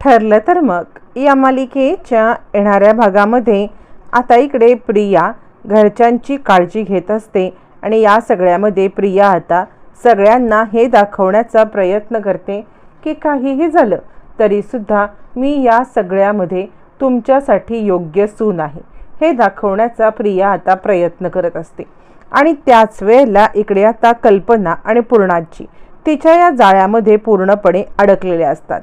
ठरलं तर मग. या मालिकेच्या येणाऱ्या भागामध्ये आता इकडे प्रिया घरच्यांची काळजी घेत असते आणि या सगळ्यामध्ये प्रिया आता सगळ्यांना हे दाखवण्याचा प्रयत्न करते की काहीही झालं तरीसुद्धा मी या सगळ्यामध्ये तुमच्यासाठी योग्य सून आहे. हे दाखवण्याचा प्रिया आता प्रयत्न करत असते. आणि त्याच वेळेला इकडे आता कल्पना आणि पूर्णाची तिच्या या जाळ्यामध्ये पूर्णपणे अडकलेल्या असतात.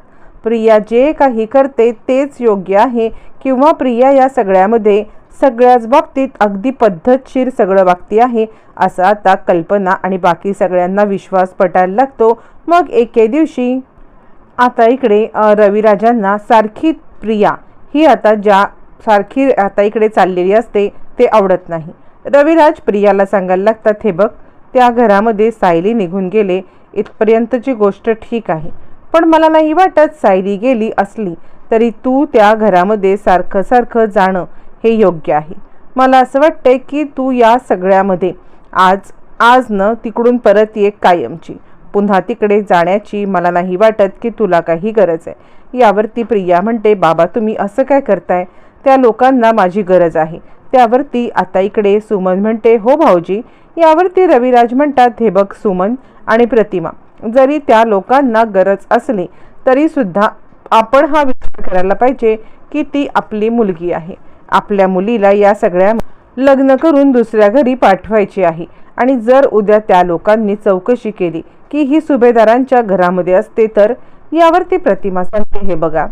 प्रिया जे काही करते तेच योग्य आहे किंवा प्रिया या सगळ्यामध्ये सगळ्याच बाबतीत अगदी पद्धतशीर सगळं वागती आहे असा आता कल्पना आणि बाकी सगळ्यांना विश्वास पटायला लागतो. मग एके दिवशी आता इकडे रविराजांना सारखी प्रिया ही आता ज्या सारखी आता इकडे चाललेली असते ते आवडत नाही. रविराज प्रियाला सांगायला लागतात हे बघ त्या घरामध्ये सायली निघून गेले. इथपर्यंतची गोष्ट ठीक आहे. पण मला नाही वाटत सायली गेली असली तरी तू त्या घरामध्ये सारखं सारखं जाणं हे योग्य आहे. मला असं वाटतंय की तू या सगळ्यामध्ये आज आज न तिकडून परत ये कायमची. पुन्हा तिकडे जाण्याची मला नाही वाटत की तुला काही गरज आहे. यावरती प्रिया म्हणते बाबा तुम्ही असं काय करताय? त्या लोकांना माझी गरज आहे. त्यावरती आता इकडे सुमन म्हणते हो भाऊजी. यावरती रविराज म्हणतात हे बघ सुमन आणि प्रतिमा जरी त्या लोकांना गरज असली तरीसुद्धा आपण हा विचार करायला पाहिजे की ती आपली मुलगी आहे. आपल्या मुलीला या सगळ्या लग्न करून दुसऱ्या घरी पाठवायची आहे. आणि जर उद्या त्या लोकांनी चौकशी केली की ही सुभेदारांच्या घरामध्ये असते तर यावरती प्रतिमा सांगते हे बघा.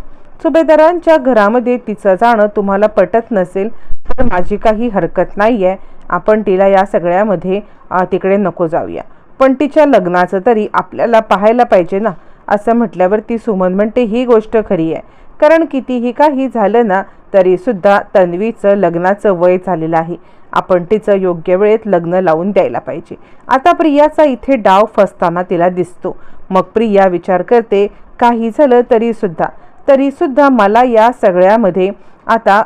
सुभेदारांच्या घरामध्ये तिचं जाणं तुम्हाला पटत नसेल तर माझी काही हरकत नाही आहे आपण तिला या सगळ्यामध्ये तिकडे नको जाऊया. पण तिच्या लग्नाचं तरी आपल्याला पाहायला पाहिजे ना असं म्हटल्यावर ती सुमन म्हणते ही गोष्ट खरी आहे. कारण कितीही काही झालं ना तरीसुद्धा तन्वीचं लग्नाचं वय झालेलं आहे. आपण तिचं योग्य वेळेत लग्न लावून द्यायला पाहिजे. आता प्रियाचा इथे डाव फसताना तिला दिसतो. मग प्रिया विचार करते काही झालं तरीसुद्धा तरीसुद्धा मला या सगळ्यामध्ये आता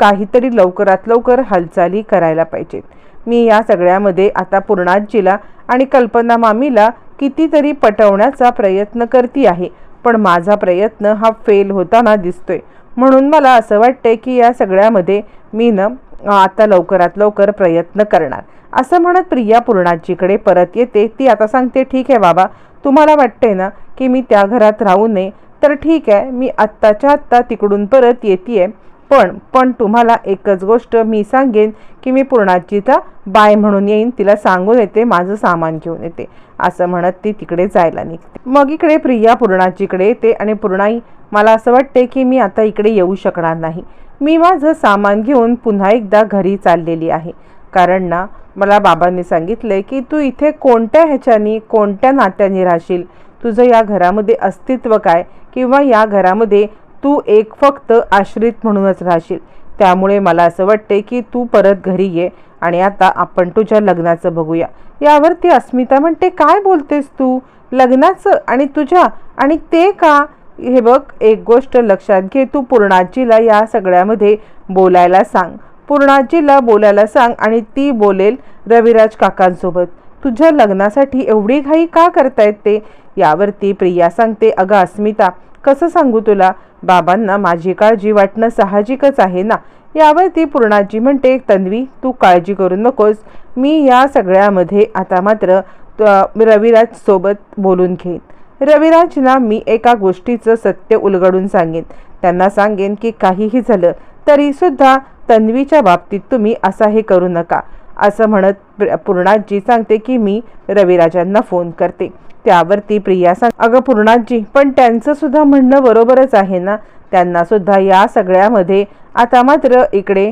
काहीतरी लवकरात लवकर हालचाली करायला पाहिजेत. मी या सगळ्यामध्ये आता पूर्णाजीला आणि कल्पना मामीला कितीतरी पटवण्याचा प्रयत्न करती आहे. पण माझा प्रयत्न हा फेल होताना दिसतोय. म्हणून मला असं वाटतंय की या सगळ्यामध्ये मी न आता लवकरात लवकर प्रयत्न करणार. असं म्हणत प्रिया पूर्णाजीकडे परत येते. ती आता सांगते ठीक आहे बाबा तुम्हाला वाटते ना की मी त्या घरात राहू नये. तर ठीक आहे मी आत्ताच्या आत्ता तिकडून परत येते आहे पण पण तुम्हाला एकच गोष्ट मी सांगेन की मी पूर्णाजीचा बाय म्हणून येईन तिला सांगून येते माझं सामान घेऊन येते. असं म्हणत ती तिकडे जायला निघते. मग इकडे प्रिया पूर्णाजीकडे येते आणि पूर्णाई मला असं वाटते की मी आता इकडे येऊ शकणार नाही. मी माझं सामान घेऊन पुन्हा एकदा घरी चाललेली आहे. कारण ना मला बाबांनी सांगितलंय की तू इथे कोणत्या ह्याच्यानी कोणत्या नात्याने राहशील? तुझं या घरामध्ये अस्तित्व काय? किंवा या घरामध्ये तू एक फक्त आश्रित म्हणूनच राहशील. त्यामुळे मला असं वाटते की तू परत घरी ये आणि आता आपण तुझ्या लग्नाचं बघूया. यावरती अस्मिता म्हणते काय बोलतेस तू? लग्नाचं आणि तुझ्या आणि ते का? हे बघ एक गोष्ट लक्षात घे. तू पूर्णाजीला या सगळ्यामध्ये बोलायला सांग. पूर्णाजीला बोलायला सांग आणि ती बोलेल रविराज काकांसोबत. तुझ्या लग्नासाठी एवढी घाई का करतायत ते? यावरती प्रिया सांगते अगं अस्मिता कसं सांगू तुला? बाबांना माझी काळजी वाटणं साहजिकच आहे ना? यावरती पूर्णाजी म्हणते तन्वी तू काळजी करू नकोस. मी या सगळ्यामध्ये आता मात्र रविराज सोबत बोलून घेईन. रविराजना मी एका गोष्टीचं सत्य उलगडून सांगेन. त्यांना सांगेन की काहीही झालं तरीसुद्धा तन्वीच्या बाबतीत तुम्ही असं हे करू नका. असं म्हणत पूर्णाजी सांगते की मी रविराजांना फोन करते. त्यावरती प्रिया सांग अगं पूर्णाजी पण त्यांचं सुद्धा म्हणणं बरोबरच आहे ना? त्यांना सुद्धा या सगळ्यामध्ये आता मात्र इकडे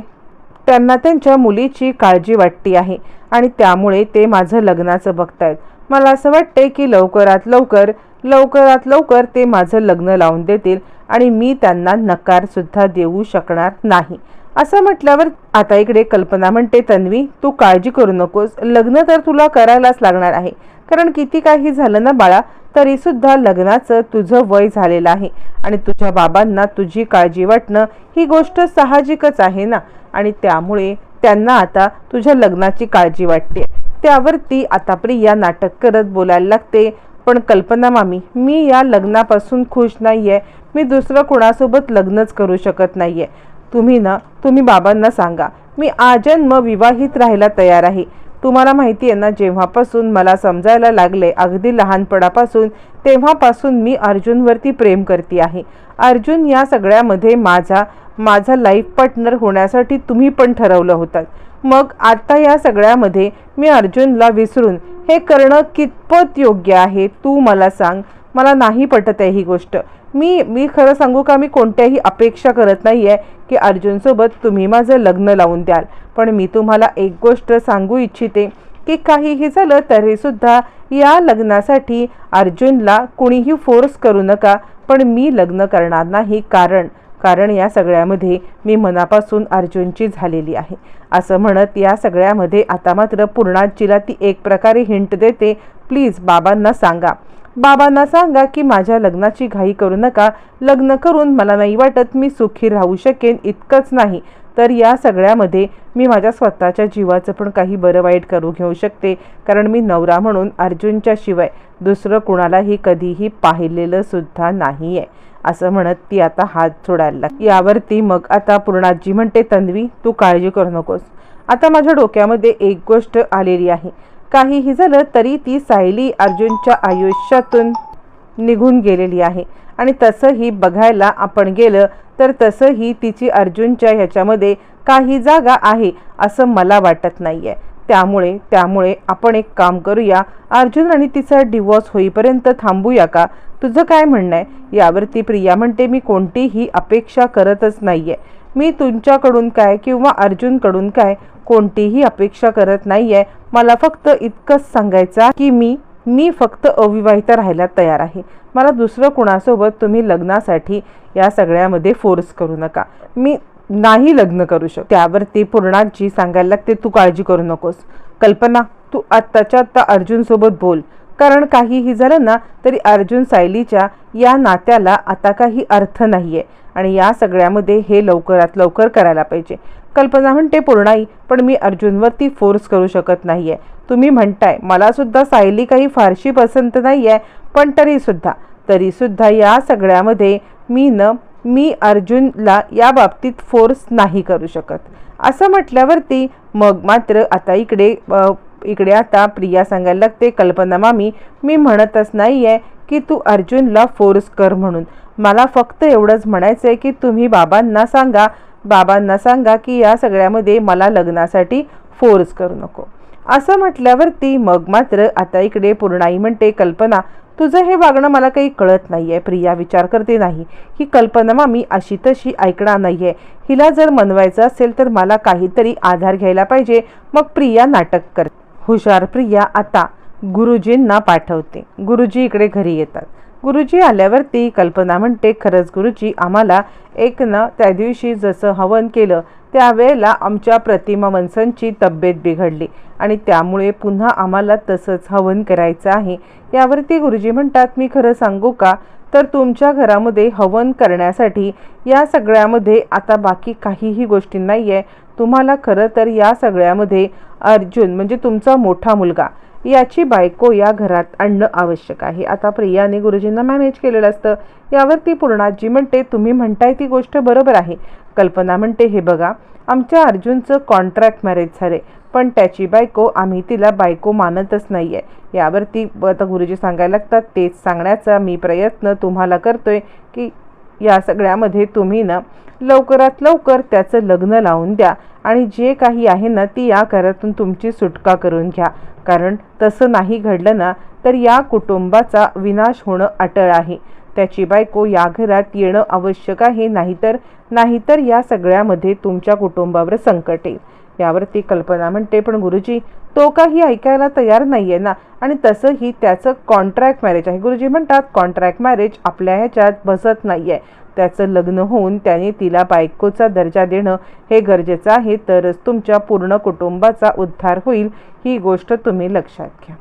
त्यांना त्यांच्या मुलीची काळजी वाटती आहे आणि त्यामुळे ते माझं लग्नाचं बघतायत. मला असं वाटते की लवकरात लवकर लवकरात लवकर ते माझं लग्न लावून देतील आणि मी त्यांना नकार सुद्धा देऊ शकणार नाही. असं म्हटल्यावर आता इकडे कल्पना म्हणते तन्वी तू काळजी करू नकोस. लग्न तर तुला करायलाच लागणार आहे. कारण किती काही झालं ना बाळा तरी सुद्धा लग्नाचं तुझं वय झालेलं आहे. आणि तुझ्या बाबांना तुझी काळजी वाटणं ही गोष्ट साहजिकच आहे ना. आणि त्यामुळे त्यांना आता तुझ्या लग्नाची काळजी वाटते. त्यावर ती आता प्रिया नाटक करत बोलायला लागते. पण कल्पना मामी मी या लग्नापासून खुश नाही आहे मी दुसरं कोणासोबत लग्नच करू शकत नाही आहे तुम्ही ना तुम्ही बाबांना सांगा. मी आजन्म विवाहित राहायला तयार आहे. तुम्हाला माहिती आहे ना जेव्हापासून मला समजायला लागले अगदी लहानपणापासून तेव्हापासून मी अर्जुनवरती प्रेम करते आहे. अर्जुन या सगळ्यामध्ये माझा माझा लाईफ पार्टनर होण्यासाठी तुम्ही पण ठरवलं होतं. मग आता या सगळ्यामध्ये मी अर्जुनला विसरून हे करणं कितपत योग्य आहे? तू मला सांग. मला नाही पटत आहे ही गोष्ट. मी मी खरं सांगू का मी कोणत्याही अपेक्षा करत नाही आहे की अर्जुनसोबत तुम्ही माझं लग्न लावून द्याल. पण मी तुम्हाला एक गोष्ट सांगू इच्छिते की काहीही झालं तरीसुद्धा या लग्नासाठी अर्जुनला कुणीही फोर्स करू नका पण मी लग्न करणार नाही. कारण कारण या सगळ्यामध्ये मी मनापासून अर्जुनची झालेली आहे. असं म्हणत या सगळ्यामध्ये आता मात्र पूर्णाजीला ती एक प्रकारे हिंट देते. प्लीज बाबांना सांगा. बाबांना सांगा की माझ्या लग्नाची घाई करू नका. लग्न करून मला नाही वाटत मी सुखी राहू शकेन इतकंच नाही. तर या सगळ्यामध्ये मी माझ्या स्वतःच्या जीवाचं पण काही बरं वाईट करू घेऊ शकते कारण मी नवरा म्हणून अर्जुनच्या शिवाय दुसरं कुणालाही कधीही पाहिलेलं सुद्धा नाही आहे असं म्हणत ती आता हात सोडायला लागली. यावरती मग आता पूर्णाजी म्हणते तन्वी तू काळजी करू नकोस. आता माझ्या डोक्यामध्ये एक गोष्ट आलेली आहे. काहीही झालं तरी ती सायली अर्जुनच्या आयुष्यातून निघून गेलेली आहे. आणि तसंही बघायला आपण गेलं तर तसंही तिची अर्जुनच्या ह्याच्यामध्ये काही जागा आहे असं मला वाटत नाही आहे त्यामुळे त्यामुळे आपण एक काम करूया. अर्जुन आणि तिचा डिवॉर्स होईपर्यंत थांबूया का? तुझं काय म्हणणं आहे? यावरती प्रिया म्हणते मी कोणतीही अपेक्षा करतच नाही आहे मी तुमच्याकडून काय किंवा अर्जुनकडून काय कोणतीही अपेक्षा करत नाही आहे मला फक्त इतकंच सांगायचं की मी मी फक्त अविवाहित राहायला तयार आहे. मला दुसरं कुणासोबत तुम्ही लग्नासाठी या सगळ्यामध्ये फोर्स करू नका. मी नाही लग्न करू शक त्यावरती पूर्णाजी सांगायला लागते तू काळजी करू नकोस. कल्पना तू आत्ताच्या आत्ता अर्जुनसोबत बोल. कारण काहीही झालं ना तरी अर्जुन सायलीच्या या नात्याला आता काही अर्थ नाही आहे आणि या सगळ्यामध्ये हे लवकरात लवकर करायला पाहिजे. कल्पना म्हणते पूर्णाई पण मी अर्जुनवरती फोर्स करू शकत नाही आहे तुम्ही म्हणताय मला सुद्धा सायली काही फारशी पसंत नाही आहे पण तरीसुद्धा. तरीसुद्धा या सगळ्यामध्ये मी न मी अर्जुनला या बाबतीत फोर्स नाही करू शकत. असं म्हटल्यावरती मग मात्र आता इकडे इकडे आता प्रिया सांगायला लागते कल्पना मामी मी म्हणतच नाही आहे की तू अर्जुनला फोर्स कर म्हणून. मला फक्त एवढंच म्हणायचं आहे की तुम्ही बाबांना सांगा बाबांना सांगा की या सगळ्यामध्ये मला लग्नासाठी फोर्स करू नको. असं म्हटल्यावरती मग मात्र आता इकडे पूर्णाई म्हणते कल्पना तुझं हे वागणं मला काही कळत नाही आहे प्रिया विचार करते नाही. ही कल्पना मामी अशी तशी ऐकणार नाही आहे हिला जर मनवायचं असेल तर मला काहीतरी आधार घ्यायला पाहिजे. मग प्रिया नाटक करते. हुशार प्रिया आता गुरुजींना पाठवते. गुरुजी इकडे घरी येतात. गुरुजी आल्यावरती कल्पना म्हणते खरंच गुरुजी आम्हाला एक ना त्या दिवशी जसं हवन केलं त्यावेळेला आमच्या प्रतिमा वंशांची तब्येत बिघडली आणि त्यामुळे पुन्हा आम्हाला तसंच हवन करायचं आहे. यावरती गुरुजी म्हणतात मी खरं सांगू का? तर तुमच्या घरामध्ये हवन करण्यासाठी या सगळ्यामध्ये आता बाकी काहीही गोष्टी नाही आहे तुम्हाला खरं तर या सगळ्यामध्ये अर्जुन म्हणजे तुमचा मोठा मुलगा याची बायको या घरात आणणं आवश्यक आहे. आता प्रियाने गुरुजींना मॅनेज केलेलं असतं. यावरती पूर्णाजी म्हणते तुम्ही म्हणताय ती गोष्ट बरोबर आहे. कल्पना म्हणते हे बघा आमच्या अर्जुनचं कॉन्ट्रॅक्ट मॅरेज झाले पण त्याची बायको आम्ही तिला बायको मानतच नाही आहे यावरती आता गुरुजी सांगायला लागतात तेच सांगण्याचा मी प्रयत्न तुम्हाला करतोय की या सगळ्यामध्ये तुम्ही ना लवकरात लवकर त्याचं लग्न लावून द्या. आणि जे काही आहे ना ती या घरातून तुमची सुटका करून घ्या. कारण तसं नाही घडलं ना तर या कुटुंबाचा विनाश होणं अटळ आहे. त्याची बायको या घरात येणं आवश्यक आहे नाहीतर नाहीतर या सगळ्यामध्ये तुमच्या कुटुंबावर संकट येईल. यावरती कल्पना म्हणते पण गुरुजी तो काही ऐकायला तयार नाही आहे ना. आणि तसंही त्याचं कॉन्ट्रॅक्ट मॅरेज आहे. गुरुजी म्हणतात कॉन्ट्रॅक्ट मॅरेज आपल्या ह्याच्यात बसत नाही आहे त्याचं लग्न होऊन त्याने तिला बायकोचा दर्जा देणं हे गरजेचं आहे. तरच तुमच्या पूर्ण कुटुंबाचा उद्धार होईल. ही गोष्ट तुम्ही लक्षात घ्या.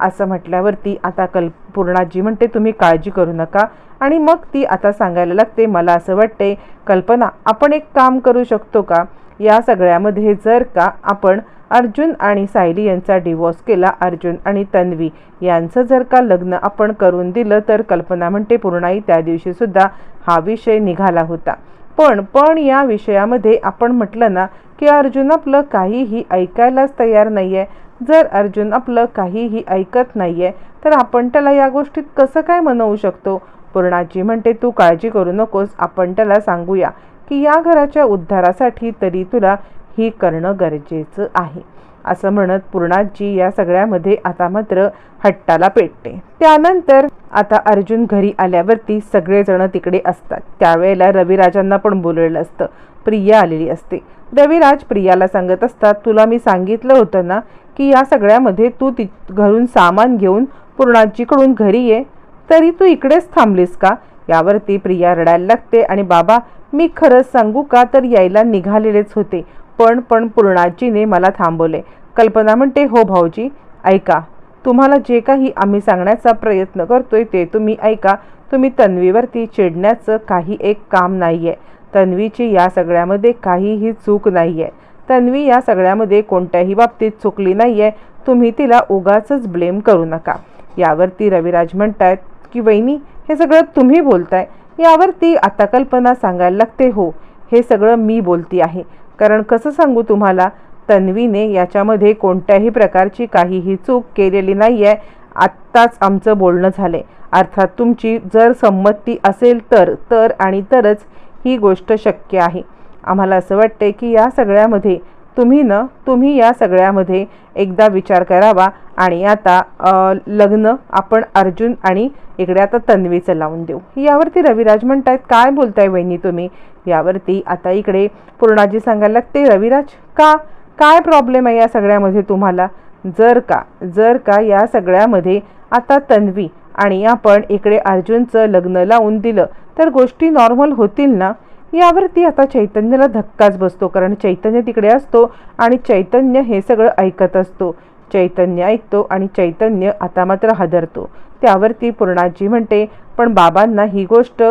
असं म्हटल्यावरती आता कल पूर्णाजी म्हणते तुम्ही काळजी करू नका. आणि मग ती आता सांगायला लागते मला असं वाटते कल्पना आपण एक काम करू शकतो का? या सगळ्यामध्ये जर का आपण अर्जुन आणि सायली यांचा डिवोर्स केला अर्जुन आणि तन्वी यांचं जर का लग्न आपण करून दिलं तर कल्पना म्हणते पूर्णाई त्या दिवशीसुद्धा हा विषय निघाला होता. पण पण या विषयामध्ये आपण म्हटलं ना की अर्जुन आपलं काहीही ऐकायलाच तयार नाही आहे जर अर्जुन आपलं काहीही ऐकत नाही आहे तर आपण त्याला या गोष्टीत कसं काय म्हणवू शकतो? पूर्णाजी म्हणते तू काळजी करू नकोस आपण त्याला सांगूया. की या घराच्या उद्धारासाठी तरी तुला ही करणं गरजेचं आहे. असं म्हणत पूर्णाजी या सगळ्यामध्ये आता मात्र हट्टाला पेटते. त्यानंतर आता अर्जुन घरी आल्यावरती सगळेजण तिकडे असतात. त्यावेळेला रविराजांना पण बोललेलं असतं. प्रिया आलेली असते. रविराज प्रियाला सांगत असतात तुला मी सांगितलं होतं ना की या सगळ्यामध्ये तू ति घरून सामान घेऊन पूर्णाजीकडून घरी ये. तरी तू इकडेच थांबलीस का? यावरती प्रिया रडायला लागते आणि बाबा मी खरंच सांगू का तर यायला निघालेलेच होते. पण पण पूर्णाजीने मला थांबवले. कल्पना म्हणते हो भाऊजी ऐका. तुम्हाला जे काही आम्ही सांगण्याचा प्रयत्न करतोय ते तुम्ही ऐका. तुम्ही तन्वीवरती चिडण्याचं काही एक काम नाही आहे तन्वीची या सगळ्यामध्ये काहीही चूक नाही आहे तन्वी या सगळ्यामध्ये कोणत्याही बाबतीत चुकली नाही आहे तुम्ही तिला उगाचच ब्लेम करू नका. यावरती रविराज म्हणतायत की वहिनी हे सगळं तुम्ही बोलताय. यावरती आता कल्पना सांगायला लागते हो. हे सगळं मी बोलती आहे. कारण कसं सांगू तुम्हाला तन्वीने याच्यामध्ये कोणत्याही प्रकारची काहीही चूक केलेली नाही आहे आत्ताच आमचं बोलणं झालं आहे अर्थात तुमची जर संमती असेल तर तर आणि तरच ही गोष्ट शक्य आहे. आम्हाला असं वाटते की या सगळ्यामध्ये तुम्ही न तुम्ही या सगळ्यामध्ये एकदा विचार करावा. आणि आता लग्न आपण अर्जुन आणि इकडे आता तन्वीचं लावून देऊ. यावरती रविराज म्हणतायत काय बोलताय वहिनी तुम्ही? यावरती आता इकडे पूर्णाजी सांगायला लागते रविराज का? काय प्रॉब्लेम आहे या सगळ्यामध्ये तुम्हाला? जर का जर का या सगळ्यामध्ये आता तन्वी आणि आपण इकडे अर्जुनचं लग्न लावून दिलं तर गोष्टी नॉर्मल होतील ना? यावरती आता चैतन्याला धक्काच बसतो कारण चैतन्य तिकडे असतो आणि चैतन्य हे सगळं ऐकत असतो. चैतन्य ऐकतो आणि चैतन्य आता मात्र हादरतो. त्यावरती पूर्णाजी म्हणते पण बाबांना ही गोष्ट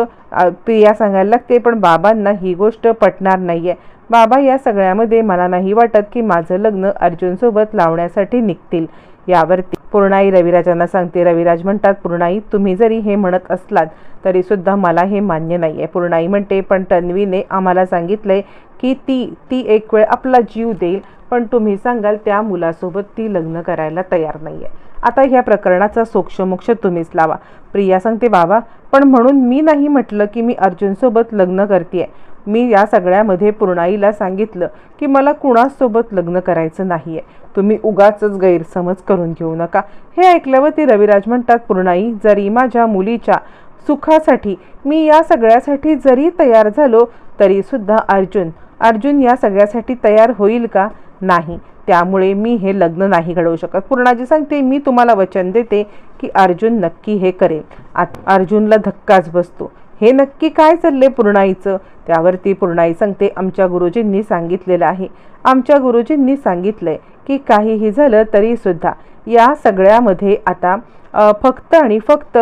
प्रिया सांगायला लागते पण बाबांना ही गोष्ट पटणार नाही आहे बाबा या सगळ्यामध्ये मला नाही वाटत की माझं लग्न अर्जुनसोबत लावण्यासाठी निघतील. यावरती पूर्णाई रविराजांना सांगते. रविराज म्हणतात पूर्णाई तुम्ही जरी हे म्हणत असलात तरी सुद्धा मला हे मान्य नाही आहे पूर्णाई म्हणते पण तन्वीने आम्हाला सांगितलंय की ती ती एक वेळ आपला जीव देईल. पण तुम्ही सांगाल त्या मुलासोबत ती लग्न करायला तयार नाही आहे आता ह्या प्रकरणाचा सोक्षमोक्ष तुम्हीच लावा. प्रिया सांगते बाबा पण म्हणून मी नाही म्हटलं की मी अर्जुनसोबत लग्न करते मी या सगळ्यामध्ये पूर्णाईला सांगितलं की मला कुणासोबत लग्न करायचं नाही आहे तुम्ही उगाच गैरसमज करून घेऊ नका. हे ऐकल्यावर ती रविराज म्हणतात पूर्णाई जरी माझ्या मुलीच्या सुखासाठी मी या सगळ्यासाठी जरी तयार झालो तरीसुद्धा अर्जुन अर्जुन या सगळ्यासाठी तयार होईल का? नाही. त्यामुळे मी हे लग्न नाही घडवू शकत. पूर्णाजी सांगते मी तुम्हाला वचन देते की अर्जुन नक्की हे करेल. अर्जुनला धक्काच बसतो. हे नक्की काय चालले पूर्णाईचं? त्यावरती पूर्णाई सांगते आमच्या गुरुजींनी सांगितलेलं आहे. आमच्या गुरुजींनी सांगितलंय की काहीही झालं तरी सुद्धा या सगळ्यामध्ये आता फक्त आणि फक्त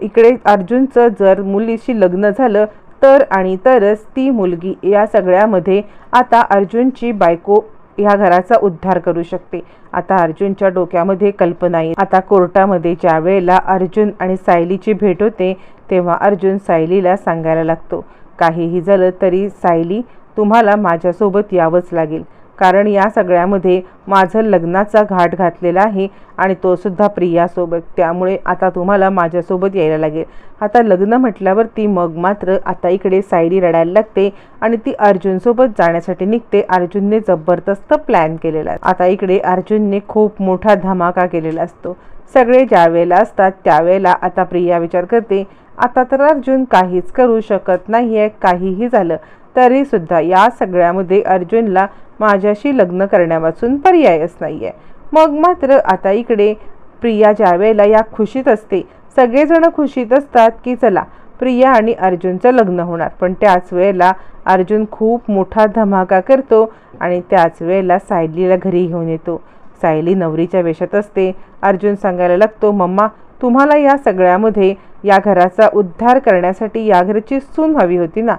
इकडे अर्जुनचं जर मुलीशी लग्न झालं तर आणि तरच ती मुलगी या सगळ्यामध्ये आता अर्जुनची बायको ह्या घराचा उद्धार करू शकते. आता अर्जुनच्या डोक्यामध्ये कल्पना येईल. आता कोर्टामध्ये ज्या वेळेला अर्जुन आणि सायलीची भेट होते तेव्हा अर्जुन सायलीला सांगायला लागतो काहीही झालं तरी सायली तुम्हाला माझ्यासोबत यावंच लागेल. कारण या सगळ्यामध्ये माझं लग्नाचा घाट घातलेला आहे आणि तो सुद्धा प्रियासोबत. त्यामुळे आता तुम्हाला माझ्यासोबत यायला लागेल. आता लग्न म्हटल्यावरती मग मात्र आता इकडे सायडी रडायला लागते आणि ती अर्जुनसोबत जाण्यासाठी निघते. अर्जुनने जबरदस्त प्लॅन केलेला. आहे आता इकडे अर्जुनने खूप मोठा धमाका केलेला असतो. सगळे ज्या वेळेला असतात त्यावेळेला आता प्रिया विचार करते आता तर अर्जुन काहीच करू शकत नाही आहे काहीही झालं. तरी सुद्धा या सगळ्यामध्ये अर्जुनला माझ्याशी लग्न करण्यापासून पर्यायच नाही आहे मग मात्र आता इकडे प्रिया ज्या वेळेला या खुशीत असते सगळेजण खुशीत असतात की चला प्रिया आणि अर्जुनचं लग्न होणार. पण त्याच वेळेला अर्जुन खूप मोठा धमाका करतो आणि त्याच वेळेला सायलीला घरी घेऊन येतो. सायली नवरीच्या वेशात असते. अर्जुन सांगायला लागतो मम्मा तुम्हाला या सगळ्यामध्ये या घराचा उद्धार करण्यासाठी या घरची सून हवी होती ना?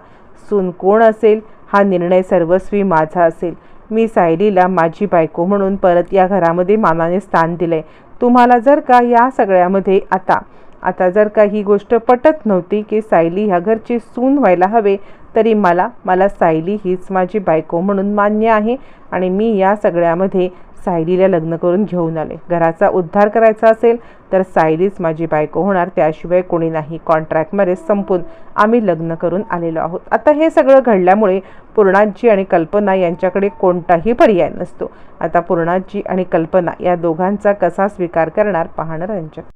सून कोण असेल? हा निर्णय सर्वस्वी माझा असेल. मी सायलीला माझी बायको म्हणून परत या घरामध्ये मानाने स्थान दिलंय. तुम्हाला जर का या सगळ्यामध्ये आता आता जर का ही गोष्ट पटत नव्हती की सायली ह्या घरची सून व्हायला हवे तरी मला मला सायली हीच माझी बायको म्हणून मान्य आहे आणि मी या सगळ्यामध्ये सायलीला लग्न करून घेऊन आले. घराचा उद्धार करायचा असेल तर सायलीच माझी बायको होणार त्याशिवाय कोणी नाही. कॉन्ट्रॅक्टमध्ये संपून आम्ही लग्न करून आलेलो आहोत. आता हे सगळं घडल्यामुळे पूर्णाजी आणि कल्पना यांच्याकडे कोणताही पर्याय नसतो. आता पूर्णाजी आणि कल्पना या दोघांचा कसा स्वीकार करणार पाहणं रंजक